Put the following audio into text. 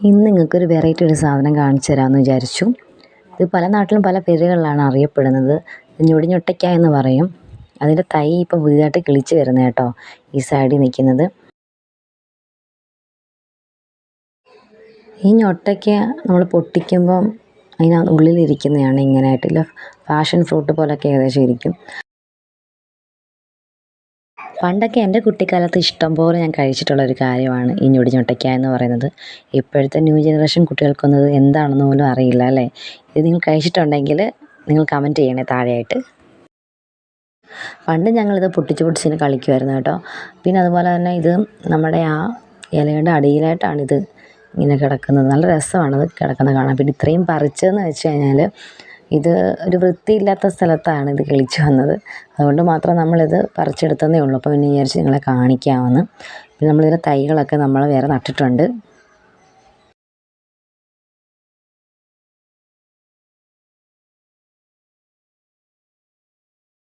ഇന്ന് നിങ്ങൾക്കൊരു വെറൈറ്റി ഒരു സാധനം കാണിച്ചു തരാമെന്ന് വിചാരിച്ചു. ഇത് പല നാട്ടിലും പല പേരുകളിലാണ് അറിയപ്പെടുന്നത്. ഞൊടിഞ്ഞൊട്ടയ്ക്ക എന്ന് പറയും. അതിന്റെ തൈ ഇപ്പം പുതിയതായിട്ട് കിളിച്ച് വരുന്നത് കേട്ടോ ഈ സൈഡിൽ നിൽക്കുന്നത്. ഈ ഞൊട്ടയ്ക്ക നമ്മൾ പൊട്ടിക്കുമ്പം അതിനുള്ളിലിരിക്കുന്നതാണ് ഇങ്ങനെയായിട്ടില്ല ഫാഷൻ ഫ്രൂട്ട് പോലൊക്കെ ഏകദേശം ഇരിക്കും. പണ്ടൊക്കെ എന്റെ കുട്ടിക്കാലത്ത് ഇഷ്ടം പോലെ ഞാൻ കഴിച്ചിട്ടുള്ള ഒരു കാര്യമാണ് ഈ ഞൊടിഞ്ഞൊട്ടയ്ക്ക എന്ന് പറയുന്നത്. ഇപ്പോഴത്തെ ന്യൂ ജനറേഷൻ കുട്ടികൾക്കൊന്നും എന്താണെന്ന് പോലും അറിയില്ല അല്ലേ? ഇത് നിങ്ങൾ കഴിച്ചിട്ടുണ്ടെങ്കിൽ നിങ്ങൾ കമന്റ് ചെയ്യണേ താഴെയായിട്ട്. പണ്ട് ഞങ്ങളിത് പൊട്ടിച്ച് പൊട്ടിച്ചിന് കളിക്കുമായിരുന്നു കേട്ടോ. പിന്നെ അതുപോലെ തന്നെ ഇത് നമ്മുടെ ആ ഇലയുടെ അടിയിലായിട്ടാണിത് ഇങ്ങനെ കിടക്കുന്നത്. നല്ല രസമാണത് കിടക്കുന്നത് കാണാൻ. പിന്നെ ഇത്രയും പറിച്ചതെന്ന് വെച്ച് കഴിഞ്ഞാൽ ഇത് ഒരു വൃത്തിയില്ലാത്ത സ്ഥലത്താണ് ഇത് കിളിച്ച് വന്നത്. അതുകൊണ്ട് മാത്രം നമ്മളിത് പറിച്ചെടുത്തതേ ഉള്ളൂ. അപ്പോൾ പിന്നെ വിചാരിച്ചു നിങ്ങളെ കാണിക്കാമെന്ന്. പിന്നെ നമ്മളിതിന്റെ തൈകളൊക്കെ നമ്മൾ വേറെ നട്ടിട്ടുണ്ട്.